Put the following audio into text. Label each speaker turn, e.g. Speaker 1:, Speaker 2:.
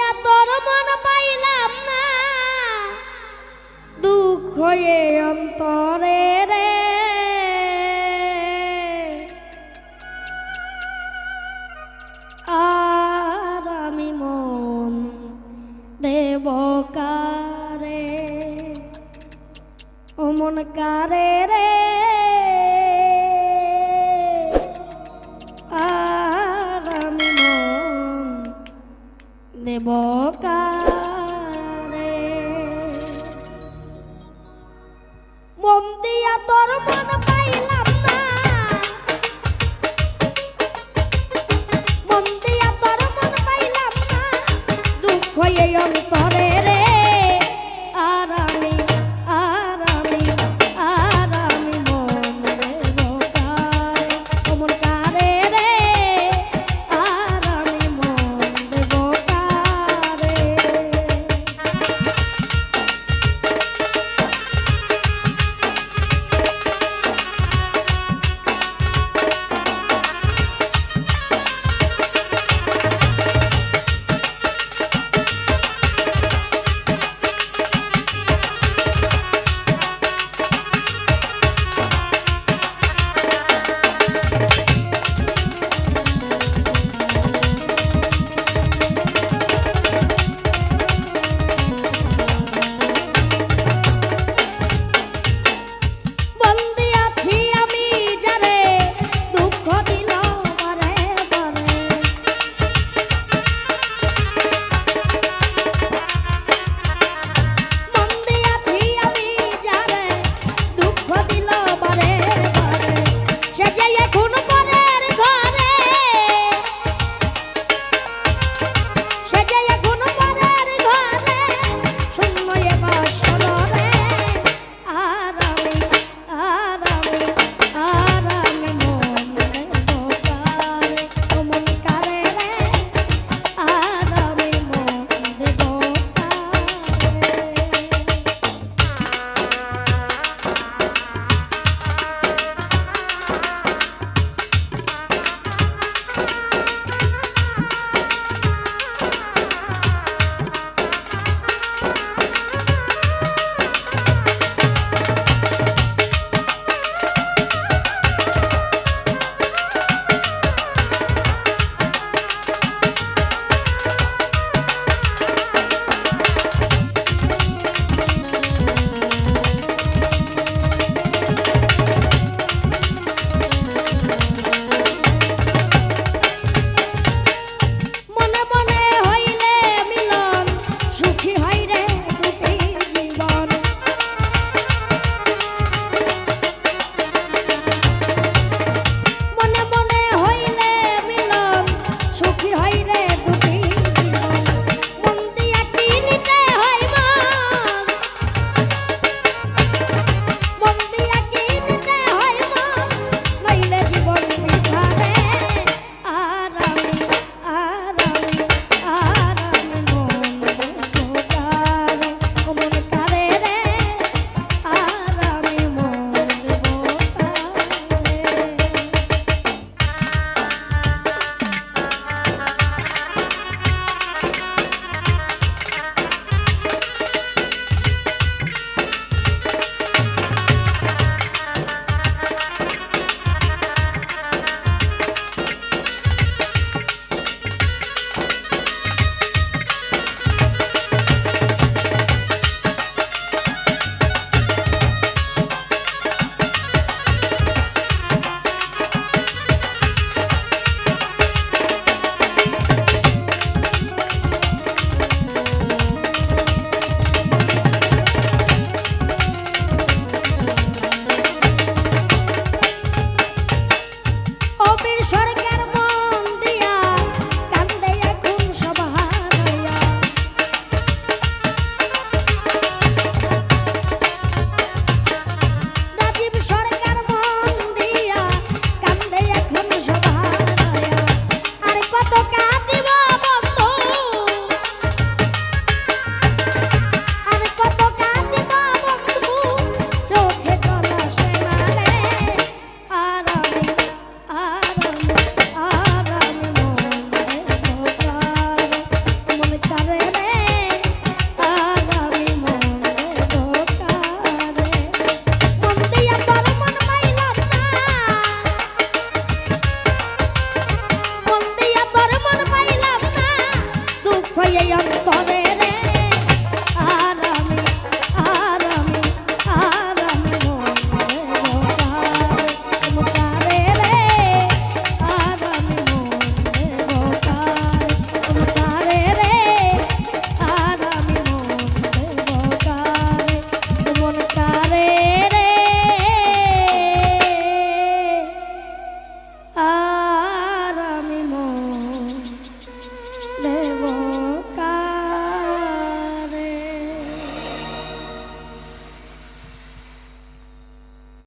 Speaker 1: দিয়া তোর মন পাইলাম না। দুঃখ এ অন্তরে রে। আর আমি মন দেব কারে? ও মন কারে রে? দেব কারে মন দিয়া তোর মন পাইলাম না। মন দিয়া তোর মন পাইলাম না। দুঃখ এই অন্তরে